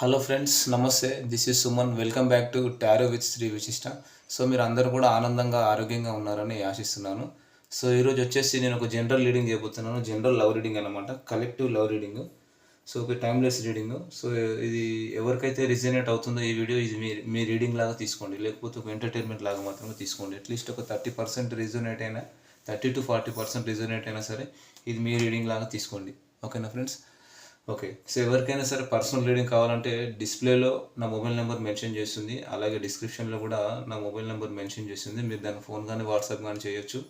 Hello friends నమస్తే. This is Suman welcome back to tarot with Shri Vishishta so మీరు అందరూ కూడా ఆనందంగా ఆరోగ్యంగా ఉన్నారని ఆశిస్తున్నాను. సో ఈరోజు వచ్చేసి నేను ఒక జనరల్ రీడింగ్ చేయబోతున్నాను. జనరల్ లవ్ రీడింగ్ అనమాట కలెక్టివ్ లవ్ రీడింగ్ సో ఒక టైమ్లెస్ రీడింగ్ సో ఇది ఎవరికైతే రిజనేట్ అవుతుందో ఈ వీడియో ఇది మీ మీ రీడింగ్ లాగా తీసుకోండి. లేకపోతే ఒక ఎంటర్టైన్మెంట్ లాగా మాత్రమే తీసుకోండి. అట్లీస్ట్ ఒక థర్టీ పర్సెంట్ రిజనేట్ అయినా thirty to forty percent resonate అయినా సరే ఇది మీ రీడింగ్ లాగా తీసుకోండి. ఓకేనా ఫ్రెండ్స్? ఓకే. సో ఎవరికైనా సరే పర్సనల్ రీడింగ్ కావాలంటే డిస్ప్లేలో నా మొబైల్ నెంబర్ మెన్షన్ చేస్తుంది. అలాగే డిస్క్రిప్షన్లో కూడా నా మొబైల్ నెంబర్ మెన్షన్ చేస్తుంది. మీరు దాన్ని ఫోన్ కానీ వాట్సాప్ కానీ చేయొచ్చు.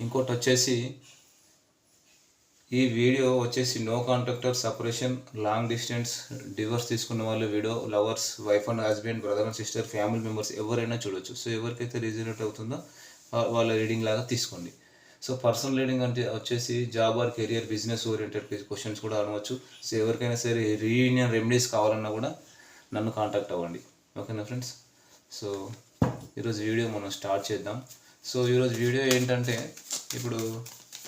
ఇంకోటి వచ్చేసి ఈ వీడియో వచ్చేసి no contact or separation long distance divorce తీసుకున్న వాళ్ళు video lovers wife and husband brother and sister family members ఎవరైనా చూడొచ్చు. సో ఎవరికైతే రిజనేట్ అవుతుందో వాళ్ళ రీడింగ్ లాగా తీసుకోండి. సో పర్సనల్ రీడింగ్ అంటే వచ్చేసి job or career business oriented questions కూడా అనవచ్చు సో ఎవరికైనా సరే రీయూనియన్ రెమెడీస్ కావాలన్నా కూడా నన్ను కాంటాక్ట్ అవ్వండి. ఓకేనా ఫ్రెండ్స్? సో ఈరోజు వీడియో మనం స్టార్ట్ చేద్దాం. సో ఈరోజు వీడియో ఏంటంటే ఇప్పుడు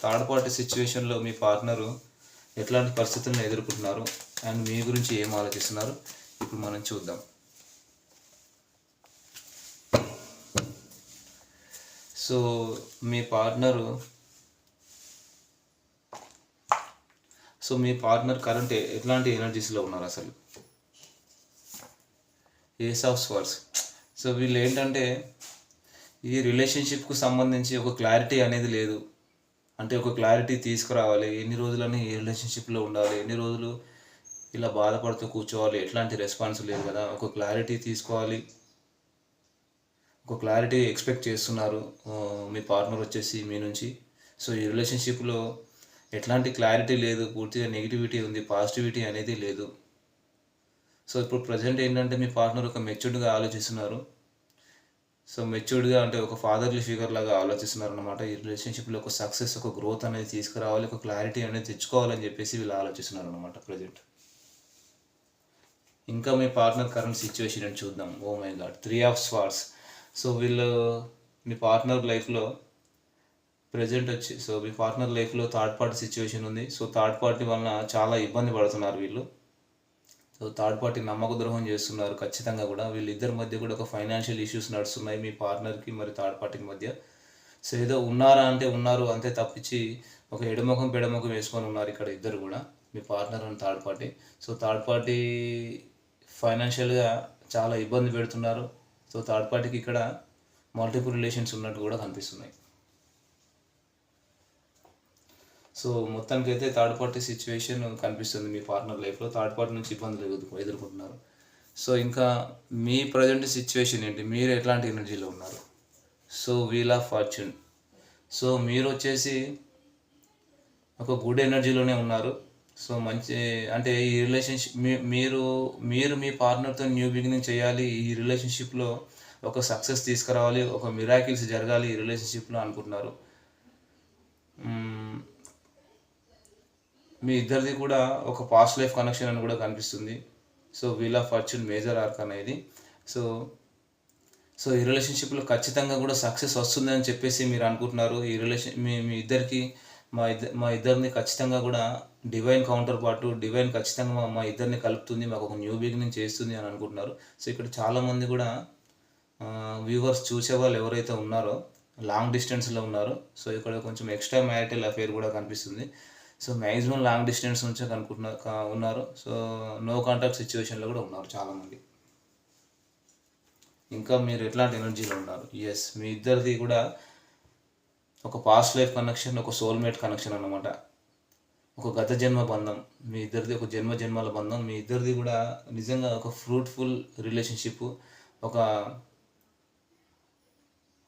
థర్డ్ పార్టీ సిచ్యువేషన్లో మీ పార్ట్నరు ఎట్లాంటి పరిస్థితులను ఎదుర్కొంటున్నారు అండ్ మీ గురించి ఏం ఆలోచిస్తున్నారు? ఇప్పుడు మనం చూద్దాం. సో మీ పార్ట్నరు సో మీ పార్ట్నర్ కరెంట్ ఎట్లాంటి ఎనర్జీస్లో ఉన్నారు అసలు? ఏస్ ఆఫ్ స్వర్స్ సో వీళ్ళు ఏంటంటే ఈ రిలేషన్షిప్కు సంబంధించి ఒక క్లారిటీ అనేది లేదు. అంటే ఒక క్లారిటీ తీసుకురావాలి. ఎన్ని రోజులని ఈ రిలేషన్షిప్లో ఉండాలి? ఎన్ని రోజులు ఇలా బాధపడుతూ కూర్చోవాలి? ఎట్లాంటి రెస్పాన్స్ లేదు కదా. ఒక క్లారిటీ తీసుకోవాలి. ఒక క్లారిటీ ఎక్స్పెక్ట్ చేస్తున్నారు మీ పార్ట్నర్ వచ్చేసి మీ నుంచి. సో ఈ రిలేషన్షిప్లో ఎట్లాంటి క్లారిటీ లేదు పూర్తిగా నెగిటివిటీ ఉంది పాజిటివిటీ అనేది లేదు. సో ఇప్పుడు ప్రజెంట్ ఏంటంటే మీ పార్ట్నర్ ఒక మెచ్యూర్డ్గా ఆలోచిస్తున్నారు. సో మెచ్యూర్డ్గా అంటే ఒక ఫాదర్లీ ఫిగర్ లాగా ఆలోచిస్తున్నారు అనమాట ఈ రిలేషన్షిప్లో ఒక సక్సెస్ ఒక గ్రోత్ అనేది తీసుకురావాలి ఒక క్లారిటీ అనేది తెచ్చుకోవాలని చెప్పేసి వీళ్ళు ఆలోచిస్తున్నారు అనమాట ప్రజెంట్ ఇంకా మీ పార్ట్నర్ కరెంట్ సిచ్యువేషన్ అని చూద్దాం. ఓ my god three of swords so వీళ్ళు మీ పార్ట్నర్ లైఫ్లో ప్రజెంట్ వచ్చి సో మీ పార్ట్నర్ లైఫ్లో థర్డ్ పార్టీ సిచ్యువేషన్ ఉంది. సో థర్డ్ పార్టీ వలన చాలా ఇబ్బంది పడుతున్నారు వీళ్ళు. సో థర్డ్ పార్టీ నమ్మక ద్రోహం చేస్తున్నారు ఖచ్చితంగా కూడా. వీళ్ళిద్దరి మధ్య కూడా ఒక ఫైనాన్షియల్ ఇష్యూస్ నడుస్తున్నాయి మీ పార్ట్నర్కి మరి థర్డ్ పార్టీకి మధ్య. సో ఏదో ఉన్నారా అంటే ఉన్నారు అంతే తప్పించి ఒక ఎడముఖం పెడముఖం వేసుకొని ఉన్నారు ఇక్కడ ఇద్దరు కూడా మీ partner and third party so third party ఫైనాన్షియల్గా చాలా ఇబ్బంది పెడుతున్నారు. సో థర్డ్ పార్టీకి ఇక్కడ మల్టిపుల్ రిలేషన్స్ ఉన్నట్టు కూడా కనిపిస్తున్నాయి. సో మొత్తానికి అయితే థర్డ్ పార్టీ సిచ్యువేషన్ కనిపిస్తుంది మీ పార్ట్నర్ లైఫ్లో. థర్డ్ పార్టీ నుంచి ఇబ్బందులు ఎదుర్కొంటున్నారు. సో ఇంకా మీ ప్రజెంట్ సిచ్యువేషన్ ఏంటి? మీరు ఎట్లాంటి ఎనర్జీలో ఉన్నారు? So wheel of fortune. So మీరు వచ్చేసి ఒక గుడ్ ఎనర్జీలోనే ఉన్నారు. సో మంచి అంటే ఈ రిలేషన్షిప్ మీరు మీరు మీ పార్ట్నర్తో న్యూ బిగినింగ్ చేయాలి ఈ రిలేషన్షిప్లో ఒక సక్సెస్ తీసుకురావాలి ఒక మిరాకిల్స్ జరగాలి ఈ రిలేషన్షిప్లో అనుకుంటున్నారు. మీ ఇద్దరిది కూడా ఒక పాస్ట్ లైఫ్ కనెక్షన్ అని కూడా కనిపిస్తుంది. So wheel of fortune major arc అనేది సో సో ఈ రిలేషన్షిప్లో ఖచ్చితంగా కూడా సక్సెస్ వస్తుందని చెప్పేసి మీరు అనుకుంటున్నారు. ఈ రిలేషన్ మీ మీ ఇద్దరికి మా ఇద్దరు మా ఇద్దరిని ఖచ్చితంగా కూడా డివైన్ కౌంటర్ పార్ట్ డివైన్ ఖచ్చితంగా మా మా ఇద్దరిని కలుపుతుంది మాకు ఒక న్యూ బిగినింగ్ చేస్తుంది అని అనుకుంటున్నారు. సో ఇక్కడ చాలామంది కూడా వ్యూవర్స్ చూసే వాళ్ళు ఎవరైతే ఉన్నారో లాంగ్ డిస్టెన్స్లో ఉన్నారో సో ఇక్కడ కొంచెం ఎక్స్ట్రా మ్యారిటల్ అఫేర్ కూడా కనిపిస్తుంది. సో మ్యాక్సిమం లాంగ్ డిస్టెన్స్ నుంచే కనుకుంటున్నారు ఉన్నారు. సో నో కాంటాక్ట్ సిచ్యువేషన్లో కూడా ఉన్నారు చాలామంది ఇంకా మీరు ఎట్లాంటి ఎనర్జీలో ఉన్నారు? ఎస్ మీ ఇద్దరిది కూడా ఒక పాస్ట్ లైఫ్ కనెక్షన్ ఒక సోల్మేట్ కనెక్షన్ అన్నమాట. ఒక గత జన్మ బంధం మీ ఇద్దరిది ఒక జన్మ జన్మల బంధం మీ ఇద్దరిది కూడా నిజంగా ఒక ఫ్రూట్ఫుల్ రిలేషన్షిప్ ఒక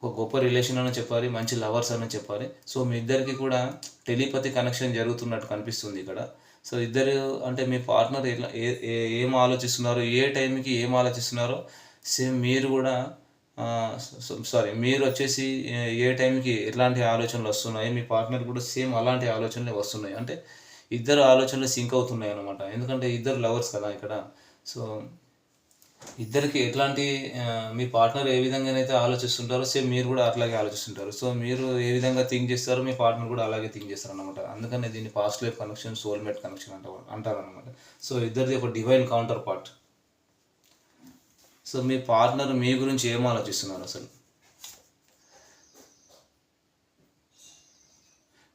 ఒక గొప్ప రిలేషన్ అని చెప్పాలి మంచి లవర్స్ అని చెప్పాలి. సో మీ ఇద్దరికి కూడా టెలిపతి కనెక్షన్ జరుగుతున్నట్టు కనిపిస్తుంది ఇక్కడ. సో ఇద్దరు అంటే మీ పార్ట్నర్ ఏ- ఏ- ఏం ఆలోచిస్తున్నారో ఏ టైంకి ఏం ఆలోచిస్తున్నారో సేమ్ మీరు కూడా సారీ మీరు వచ్చేసి ఏ- టైంకి ఎలాంటి ఆలోచనలు వస్తున్నాయి? మీ పార్ట్నర్ కూడా సేమ్ అలాంటి ఆలోచనలే వస్తున్నాయి. అంటే ఇద్దరు ఆలోచనలు సింక్ అవుతున్నాయి అనమాట ఎందుకంటే ఇద్దరు లవర్స్ కదా ఇక్కడ. సో ఇద్దరికి ఎట్లాంటి మీ పార్ట్నర్ ఏ విధంగానైతే ఆలోచిస్తుంటారో సేమ్ మీరు కూడా అట్లాగే ఆలోచిస్తుంటారు. సో మీరు ఏ విధంగా థింక్ చేస్తారో మీ పార్ట్నర్ కూడా అలాగే థింక్ చేస్తారు అనమాట అందుకనే దీన్ని past life connection soulmate connection అంటారు అంటారు అనమాట సో ఇద్దరిది ఒక డివైన్ కౌంటర్ పార్ట్. సో మీ పార్ట్నర్ మీ గురించి ఏం ఆలోచిస్తున్నారు అసలు?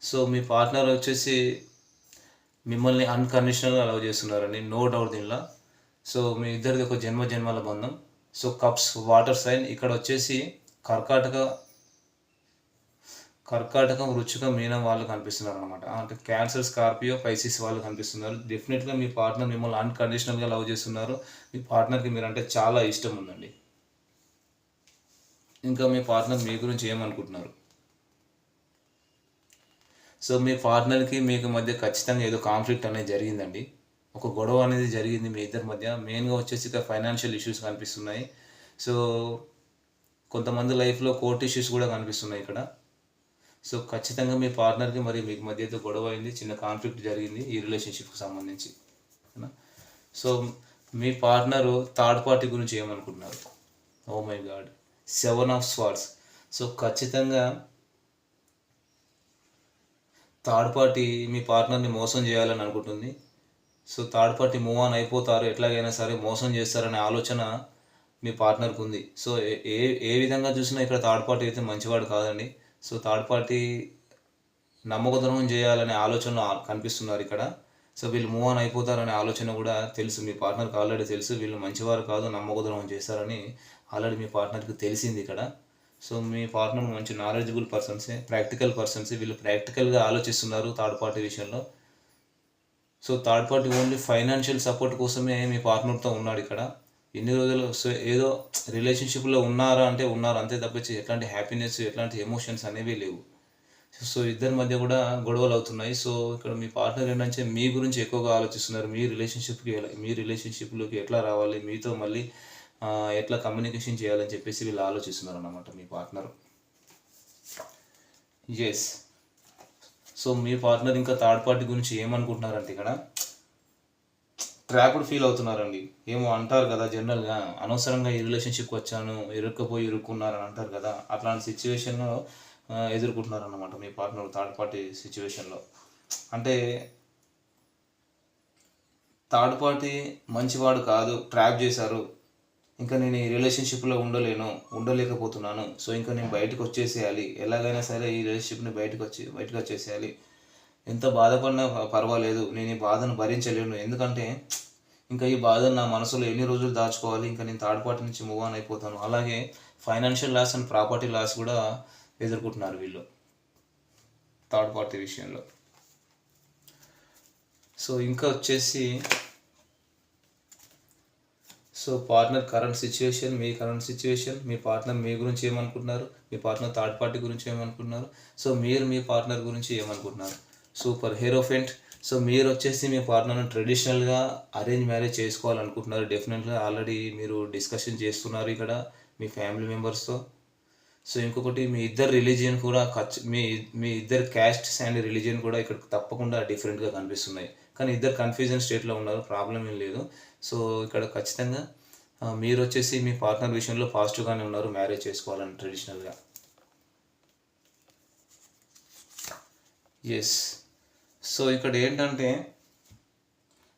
సో మీ పార్ట్నర్ వచ్చేసి మిమ్మల్ని అన్కండిషనల్గా అలౌ చేస్తున్నారండి నో డౌట్ దీనిలో. సో మీ ఇద్దరిది ఒక జన్మ జన్మల బంధం. సో కప్స్ వాటర్ సైన్ ఇక్కడ వచ్చేసి కర్కాటక కర్కాటకం రుచిక మీనం వాళ్ళు కనిపిస్తున్నారు అనమాట అంటే క్యాన్సర్ స్కార్పియో పైసిస్ వాళ్ళు కనిపిస్తున్నారు. డెఫినెట్గా మీ పార్ట్నర్ మిమ్మల్ని అన్కండిషనల్గా లవ్ చేస్తున్నారు. మీ పార్ట్నర్కి మీరంటే చాలా ఇష్టం ఉందండి. ఇంకా మీ పార్ట్నర్ మీ గురించి ఏమనుకుంటున్నారు? సో మీ పార్ట్నర్కి మీకు మధ్య ఖచ్చితంగా ఏదో కాన్ఫ్లిక్ట్ అనేది జరిగిందండి. ఒక గొడవ అనేది జరిగింది మీ ఇద్దరి మధ్య. మెయిన్గా వచ్చేసి ఇక ఫైనాన్షియల్ ఇష్యూస్ కనిపిస్తున్నాయి. సో కొంతమంది లైఫ్లో కోర్ట్ ఇష్యూస్ కూడా కనిపిస్తున్నాయి ఇక్కడ. సో ఖచ్చితంగా మీ పార్ట్నర్కి మరి మీకు మధ్య అయితే గొడవ అయింది చిన్న కాన్ఫ్లిక్ట్ జరిగింది ఈ రిలేషన్షిప్కి సంబంధించి. సో మీ పార్ట్నరు థర్డ్ పార్టీ గురించి ఏమనుకుంటున్నారు? ఓ my god. Seven of swords. So ఖచ్చితంగా థర్డ్ పార్టీ మీ పార్ట్నర్ని మోసం చేయాలని అనుకుంటుంది. So third party move on అయిపోతారు ఎట్లాగైనా సరే మోసం చేస్తారనే ఆలోచన మీ పార్ట్నర్కి ఉంది. సో ఏ ఏ విధంగా చూసినా ఇక్కడ థర్డ్ పార్టీ అయితే మంచివాడు కాదండి. సో థర్డ్ పార్టీ నమ్మకద్రోహం చేయాలనే ఆలోచన కనిపిస్తున్నారు ఇక్కడ. సో వీళ్ళు మూవ్ ఆన్ అయిపోతారనే ఆలోచన కూడా తెలుసు. మీ పార్ట్నర్కి ఆల్రెడీ తెలుసు. వీళ్ళు మంచివారు కాదు నమ్మకద్రోహం చేస్తారని ఆల్రెడీ మీ పార్ట్నర్కి తెలిసింది ఇక్కడ. సో మీ పార్ట్నర్ మంచి నాలెడ్జబుల్ పర్సన్సే ప్రాక్టికల్ పర్సన్స్ వీళ్ళు ప్రాక్టికల్గా ఆలోచిస్తున్నారు థర్డ్ పార్టీ విషయంలో. So third party only financial support కోసమే మీ పార్ట్నర్తో ఉన్నాడు ఇక్కడ. ఎన్ని రోజులు ఏదో రిలేషన్షిప్లో ఉన్నారా అంటే ఉన్నారు అంతే తప్పించి ఎట్లాంటి హ్యాపీనెస్ ఎట్లాంటి ఎమోషన్స్ అనేవి లేవు. సో ఇద్దరి మధ్య కూడా గొడవలు అవుతున్నాయి. సో ఇక్కడ మీ పార్ట్నర్ ఏంటంటే మీ గురించి ఎక్కువగా ఆలోచిస్తున్నారు. మీ రిలేషన్షిప్కి మీ రిలేషన్షిప్లోకి ఎట్లా రావాలి? మీతో మళ్ళీ ఎట్లా కమ్యూనికేషన్ చేయాలని చెప్పేసి వీళ్ళు ఆలోచిస్తున్నారు అన్నమాట మీ పార్ట్నర్. ఎస్ సో మీ పార్ట్నర్ ఇంకా థర్డ్ పార్టీ గురించి ఏమనుకుంటున్నారంటే ఇక్కడ ట్రాప్డ్ ఫీల్ అవుతున్నారండి. ఏమో అంటారు కదా జనరల్గా అనవసరంగా ఈ రిలేషన్షిప్ వచ్చాను ఇరుక్కపోయి ఇరుక్కున్నారని అంటారు కదా అట్లాంటి సిచ్యువేషన్లో ఎదుర్కొంటున్నారన్నమాట మీ పార్ట్నర్ థర్డ్ పార్టీ సిచ్యువేషన్లో అంటే థర్డ్ పార్టీ మంచివాడు కాదు ట్రాప్ చేశారు ఇంకా నేను ఈ రిలేషన్షిప్లో ఉండలేను ఉండలేకపోతున్నాను సో ఇంకా నేను బయటకు వచ్చేసేయాలి ఎలాగైనా సరే ఈ రిలేషన్షిప్ని బయటకు వచ్చి బయటకు వచ్చేసేయాలి ఎంత బాధపడినా పర్వాలేదు నేను ఈ బాధను భరించలేను. ఎందుకంటే ఇంకా ఈ బాధను నా మనసులో ఎన్ని రోజులు దాచుకోవాలి? ఇంకా నేను థర్డ్ పార్టీ నుంచి మూవ్ ఆన్ అయిపోతాను. అలాగే financial loss and property loss కూడా ఎదుర్కొంటున్నారు వీళ్ళు. థర్డ్ పార్టీ విషయంలో. సో ఇంకా వచ్చేసి సో పార్ట్నర్ కరెంట్ సిచ్యువేషన్ మీ కరెంట్ సిచ్యువేషన్ మీ పార్ట్నర్ మీ గురించి ఏమనుకుంటున్నారు? మీ పార్ట్నర్ థర్డ్ పార్టీ గురించి ఏమనుకుంటున్నారు? సో మీరు మీ పార్ట్నర్ గురించి ఏమనుకుంటున్నారు? సూపర్ హీరోఫెంట్ సో మీరు వచ్చేసి మీ పార్ట్నర్ని ట్రెడిషనల్గా అరేంజ్ మ్యారేజ్ చేసుకోవాలనుకుంటున్నారు. డెఫినెట్గా ఆల్రెడీ మీరు డిస్కషన్ చేస్తున్నారు ఇక్కడ మీ ఫ్యామిలీ మెంబర్స్తో. సో ఇంకొకటి మీ ఇద్దరు రిలీజియన్ కూడా ఖర్చు మీ మీ ఇద్దరు క్యాస్ట్ అండ్ రిలీజియన్ కూడా ఇక్కడ తప్పకుండా డిఫరెంట్గా కనిపిస్తున్నాయి. కానీ ఇద్దరు కన్ఫ్యూజన్ స్టేట్లో ఉన్నారు ప్రాబ్లం ఏం లేదు. సో ఇక్కడ ఖచ్చితంగా మీరు వచ్చేసి మీ పార్ట్నర్ విషయంలో పాజిటివ్గానే ఉన్నారు మ్యారేజ్ చేసుకోవాలని ట్రెడిషనల్గా ఎస్ సో ఇక్కడ ఏంటంటే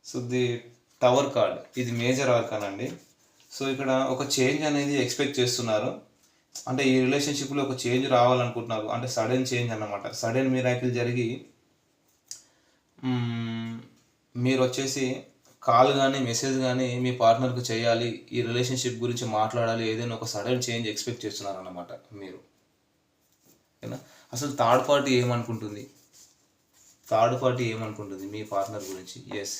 సో ది టవర్ కార్డ్ ఇది మేజర్ ఆర్కాన్ అండి సో ఇక్కడ ఒక చేంజ్ అనేది ఎక్స్పెక్ట్ చేస్తున్నారు. అంటే ఈ రిలేషన్షిప్లో ఒక చేంజ్ రావాలనుకుంటున్నారు. అంటే సడన్ చేంజ్ అన్నమాట. సడన్ మిరాకిల్ జరిగి మీరు వచ్చేసి కాల్ కానీ మెసేజ్ కానీ మీ పార్ట్నర్కి చేయాలి ఈ రిలేషన్షిప్ గురించి మాట్లాడాలి ఏదైనా ఒక సడన్ చేంజ్ ఎక్స్పెక్ట్ చేస్తున్నారు అనమాట మీరు. ఓకేనా? అసలు థర్డ్ పార్టీ ఏమనుకుంటుంది? థర్డ్ పార్టీ ఏమనుకుంటుంది మీ పార్ట్నర్ గురించి? ఎస్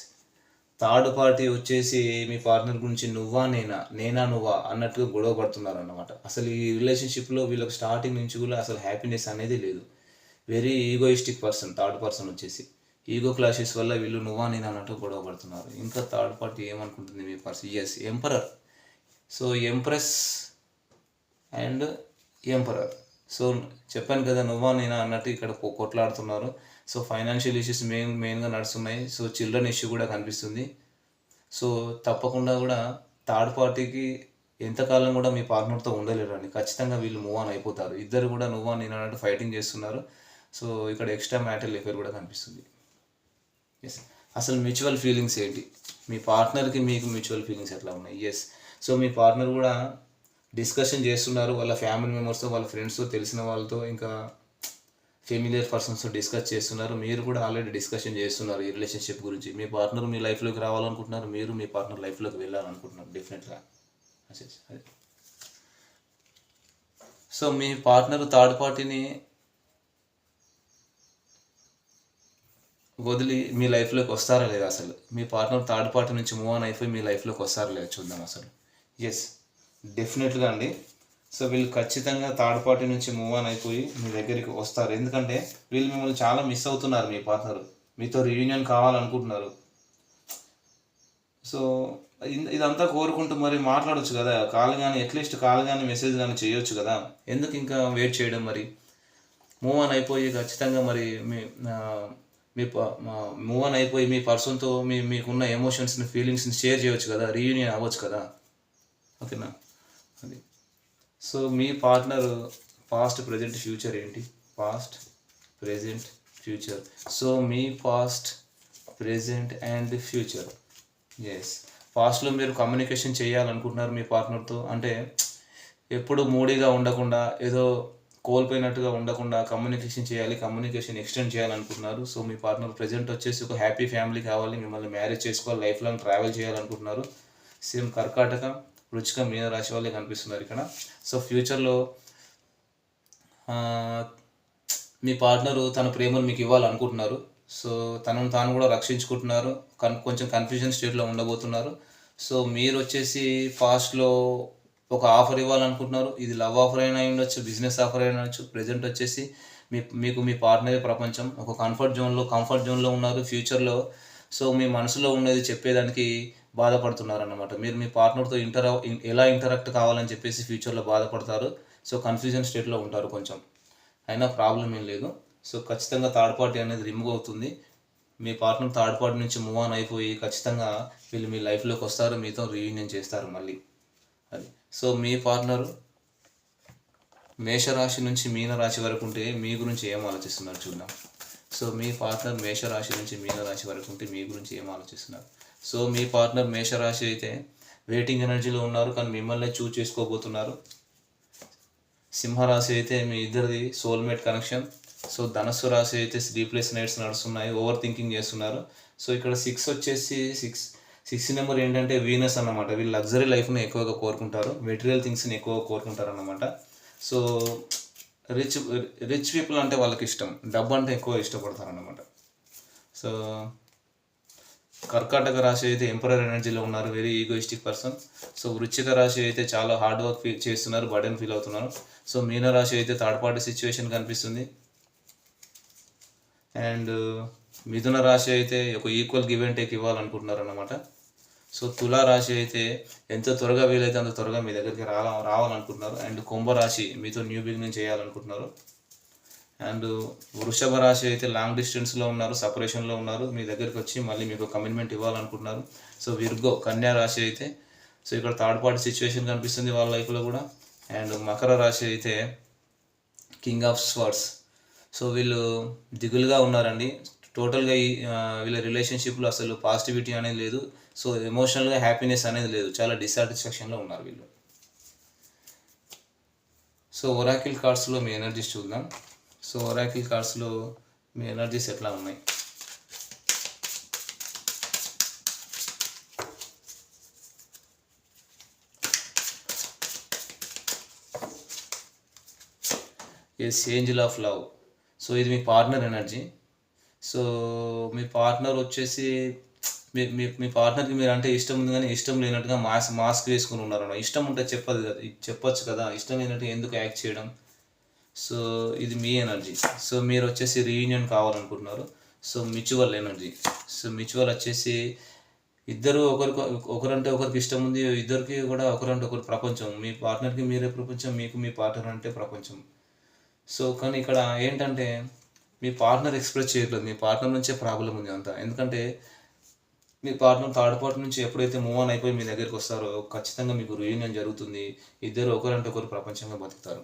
థర్డ్ పార్టీ వచ్చేసి మీ పార్ట్నర్ గురించి నువ్వా నేనా? నేనా నువ్వా? అన్నట్టుగా గొడవ పడుతున్నారు అన్నమాట అసలు ఈ రిలేషన్షిప్లో వీళ్ళకి స్టార్టింగ్ నుంచి కూడా అసలు హ్యాపీనెస్ అనేది లేదు. Very egoistic person third person వచ్చేసి. ఈగో క్లాషెస్ వల్ల వీళ్ళు నువ్వా నేను అన్నట్టు గొడవ పడుతున్నారు. ఇంకా థర్డ్ పార్టీ ఏమనుకుంటుంది మీ person? Yes emperor so empress and emperor so చెప్పాను కదా నువ్వా నేనా అన్నట్టు ఇక్కడ కొ- కొట్లాడుతున్నారు. సో ఫైనాన్షియల్ ఇష్యూస్ మెయిన్ మెయిన్గా నడుస్తున్నాయి. సో చిల్డ్రన్ ఇష్యూ కూడా కనిపిస్తుంది. సో తప్పకుండా కూడా థర్డ్ పార్టీకి ఎంతకాలం కూడా మీ పార్ట్నర్తో ఉండలేరు అని ఖచ్చితంగా వీళ్ళు మూవ్ ఆన్ అయిపోతారు. ఇద్దరు కూడా నువ్వు అని నేను అన్నట్టు ఫైటింగ్ చేస్తున్నారు. సో ఇక్కడ ఎక్స్ట్రా మ్యాటర్ ఎఫేర్ కూడా కనిపిస్తుంది. ఎస్ అసలు మ్యూచువల్ ఫీలింగ్స్ ఏంటి? మీ పార్ట్నర్కి మీకు మ్యూచువల్ ఫీలింగ్స్ ఎట్లా ఉన్నాయి? ఎస్ సో మీ పార్ట్నర్ కూడా డిస్కషన్ చేస్తున్నారు. వాళ్ళ ఫ్యామిలీ మెంబర్స్తో వాళ్ళ ఫ్రెండ్స్తో తెలిసిన వాళ్ళతో ఇంకా ఫెమిలియర్ పర్సన్స్ డిస్కస్ చేస్తున్నారు. మీరు కూడా ఆల్రెడీ డిస్కషన్ చేస్తున్నారు ఈ రిలేషన్షిప్ గురించి. మీ పార్ట్నర్ మీ లైఫ్లోకి రావాలనుకుంటున్నారు. మీరు మీ పార్ట్నర్ లైఫ్లోకి వెళ్ళాలనుకుంటున్నారు. డెఫినెట్గా అదే సో మీ పార్ట్నర్ థర్డ్ పార్టీని వదిలి మీ లైఫ్లోకి వస్తారా లేదా అసలు? మీ పార్ట్నర్ థర్డ్ పార్టీ నుంచి మూవ్ ఆన్ అయిపోయి మీ లైఫ్లోకి వస్తారా లేదా చూద్దాం అసలు. ఎస్ డెఫినెట్గా అండి. సో వీళ్ళు ఖచ్చితంగా థర్డ్ పార్టీ నుంచి మూవ్ ఆన్ అయిపోయి మీ దగ్గరికి వస్తారు. ఎందుకంటే వీళ్ళు మిమ్మల్ని చాలా మిస్ అవుతున్నారు మీ పార్ట్నర్ మీతో రీయూనియన్ కావాలనుకుంటున్నారు. సో ఇన్- ఇదంతా కోరుకుంటూ మరి మాట్లాడొచ్చు కదా. కాల్ కానీ అట్లీస్ట్ కాల్ కానీ మెసేజ్ కానీ చేయొచ్చు కదా. ఎందుకు ఇంకా వెయిట్ చేయడం మరి? మూవ్ ఆన్ అయిపోయి ఖచ్చితంగా మరి మీ మీ మూవ్ ఆన్ అయిపోయి మీ పర్సన్తో మీ మీకున్న ఎమోషన్స్ని ఫీలింగ్స్ని షేర్ చేయొచ్చు కదా. రీయూనియన్ అవ్వచ్చు కదా. ఓకేనా? అది. సో మీ పార్ట్నర్ పాస్ట్ ప్రజెంట్ ఫ్యూచర్ ఏంటి? Past present future. So me past present and future. Yes పాస్ట్లో మీరు కమ్యూనికేషన్ చేయాలనుకుంటున్నారు మీ పార్ట్నర్తో. అంటే ఎప్పుడు మూడీగా ఉండకుండా ఏదో కోల్పోయినట్టుగా ఉండకుండా కమ్యూనికేషన్ చేయాలి కమ్యూనికేషన్ ఎక్స్టెండ్ చేయాలనుకుంటున్నారు. సో మీ పార్ట్నర్ ప్రజెంట్ వచ్చేసి ఒక హ్యాపీ ఫ్యామిలీ కావాలి మిమ్మల్ని మ్యారేజ్ చేసుకోవాలి లైఫ్ లాంగ్ ట్రావెల్ చేయాలనుకుంటున్నారు. సేమ్ కర్కాటక రుచిక మీన రాశి వాళ్ళే కనిపిస్తున్నారు ఇక్కడ. సో ఫ్యూచర్లో మీ పార్ట్నరు తన ప్రేమను మీకు ఇవ్వాలనుకుంటున్నారు. సో తనను తాను కూడా రక్షించుకుంటున్నారు. కన్ కొంచెం కన్ఫ్యూజన్ స్టేట్లో ఉండబోతున్నారు. సో మీరు వచ్చేసి ఫాస్ట్లో ఒక ఆఫర్ ఇవ్వాలనుకుంటున్నారు. ఇది లవ్ ఆఫర్ అయినా ఉండొచ్చు బిజినెస్ ఆఫర్ అయినా ఉండొచ్చు. ప్రజెంట్ వచ్చేసి మీ మీకు మీ పార్ట్నరే ప్రపంచం. ఒక కంఫర్ట్ జోన్లో కంఫర్ట్ జోన్లో ఉన్నారు ఫ్యూచర్లో సో మీ మనసులో ఉన్నది చెప్పేదానికి బాధపడుతున్నారు అన్నమాట మీరు మీ పార్ట్నర్తో ఇంటర్ ఎలా ఇంటరాక్ట్ కావాలని చెప్పేసి ఫ్యూచర్లో బాధపడతారు. సో కన్ఫ్యూజన్ స్టేట్లో ఉంటారు కొంచెం. అయినా ప్రాబ్లం ఏం లేదు. సో ఖచ్చితంగా థర్డ్ పార్టీ అనేది రిమూవ్ అవుతుంది. మీ పార్ట్నర్ థర్డ్ పార్టీ నుంచి మూవ్ ఆన్ అయిపోయి ఖచ్చితంగా వీళ్ళు మీ లైఫ్లోకి వస్తారు. మీతో రీయూనియన్ చేస్తారు మళ్ళీ. అది. సో మీ పార్ట్నర్ మేషరాశి నుంచి మీనరాశి వరకు ఉంటే మీ గురించి ఏం ఆలోచిస్తున్నారు చూద్దాం. సో మీ పార్ట్నర్ మేషరాశి నుంచి మీనరాశి వరకు ఉంటే మీ గురించి ఏం ఆలోచిస్తున్నారు? సో మీ పార్ట్నర్ మేషరాశి అయితే వెయిటింగ్ ఎనర్జీలో ఉన్నారు కానీ మిమ్మల్ని చూజ్ చేసుకోబోతున్నారు. సింహరాశి అయితే మీ ఇద్దరిది సోల్మేట్ కనెక్షన్ సో ధనస్సు రాశి అయితే స్లీప్లెస్ నైట్స్ నడుస్తున్నాయి ఓవర్ థింకింగ్ చేస్తున్నారు. సో ఇక్కడ సిక్స్ వచ్చేసి సిక్స్ సిక్స్ నెంబర్ ఏంటంటే వీనస్ అన్నమాట. వీళ్ళు లగ్జరీ లైఫ్ని ఎక్కువగా కోరుకుంటారు మెటీరియల్ థింగ్స్ని ఎక్కువగా కోరుకుంటారు అన్నమాట సో రిచ్ రిచ్ పీపుల్ అంటే వాళ్ళకి ఇష్టం డబ్బు అంటే ఎక్కువ ఇష్టపడతారు అన్నమాట సో కర్కాటక రాశి అయితే ఎంపరర్ ఎనర్జీలో ఉన్నారు వెరీ ఈగోయిస్టిక్ పర్సన్ సో వృచ్చిక రాశి అయితే చాలా హార్డ్ వర్క్ ఫీల్ చేస్తున్నారు బర్డెన్ ఫీల్ అవుతున్నారు. సో మీన రాశి అయితే థర్డ్ పార్టీ సిచ్యువేషన్ కనిపిస్తుంది. అండ్ మిథున రాశి అయితే ఒక ఈక్వల్ గివ్ అండ్ టేక్ ఇవ్వాలనుకుంటున్నారు అనమాట సో తులా రాశి అయితే ఎంత త్వరగా వీలైతే అంత త్వరగా మీ దగ్గరికి రావాలనుకుంటున్నారు. అండ్ కుంభరాశి మీతో న్యూ బిగినింగ్ చేయాలనుకుంటున్నారు. అండ్ వృషభ రాశి అయితే లాంగ్ డిస్టెన్స్లో ఉన్నారు సపరేషన్లో ఉన్నారు. మీ దగ్గరికి వచ్చి మళ్ళీ మీకు కమిట్మెంట్ ఇవ్వాలనుకుంటున్నారు. సో విర్గో కన్యా రాశి అయితే సో ఇక్కడ థర్డ్ పార్టీ సిచ్యువేషన్ కనిపిస్తుంది వాళ్ళ లైఫ్లో కూడా. అండ్ మకర రాశి అయితే కింగ్ ఆఫ్ స్వర్డ్స్ సో వీళ్ళు దిగులుగా ఉన్నారండి. టోటల్గా ఈ వీళ్ళ రిలేషన్షిప్లో అసలు పాజిటివిటీ అనేది లేదు. సో ఎమోషనల్గా హ్యాపీనెస్ అనేది లేదు. చాలా డిసాటిస్ఫాక్షన్లో ఉన్నారు వీళ్ళు. సో ఒరాకిల్ కార్డ్స్లో మీ ఎనర్జీస్ చూద్దాం. సో ఒరాకిల్ కార్డ్స్లో మీ ఎనర్జీస్ ఎట్లా ఉన్నాయి? Yes angel of love so ఇది మీ పార్ట్నర్ ఎనర్జీ సో మీ పార్ట్నర్ వచ్చేసి మీ మీ మీ పార్ట్నర్కి మీరు అంటే ఇష్టం ఉంది కానీ ఇష్టం లేనట్టుగా మాస్క్ మాస్క్ వేసుకుని ఉన్నారు ఇష్టం ఉంటే చెప్పదు కదా చెప్పొచ్చు కదా. ఇష్టం లేనట్టుగా ఎందుకు యాక్ట్ చేయడం? సో ఇది మీ ఎనర్జీ. సో మీరు వచ్చేసి రీయూనియన్ కావాలనుకుంటున్నారు. So mutual energy so mutual వచ్చేసి ఇద్దరు ఒకరికి ఒకరంటే ఒకరికి ఇష్టం ఉంది ఇద్దరికి కూడా ఒకరంటే ఒకరు ప్రపంచం. మీ పార్ట్నర్కి మీరే ప్రపంచం మీకు మీ పార్ట్నర్ అంటే ప్రపంచం. సో కానీ ఇక్కడ ఏంటంటే మీ పార్ట్నర్ ఎక్స్ప్రెస్ చేయట్లేదు. మీ పార్ట్నర్ నుంచే ప్రాబ్లం ఉంది అంతా. ఎందుకంటే మీ పార్ట్నర్ థర్డ్ పార్ట్ నుంచి ఎప్పుడైతే మూవ్ ఆన్ అయిపోయి మీ దగ్గరికి వస్తారో ఖచ్చితంగా మీకు రీయూనియన్ జరుగుతుంది. ఇద్దరు ఒకరంటే ఒకరు ప్రపంచంగా బతుకుతారు.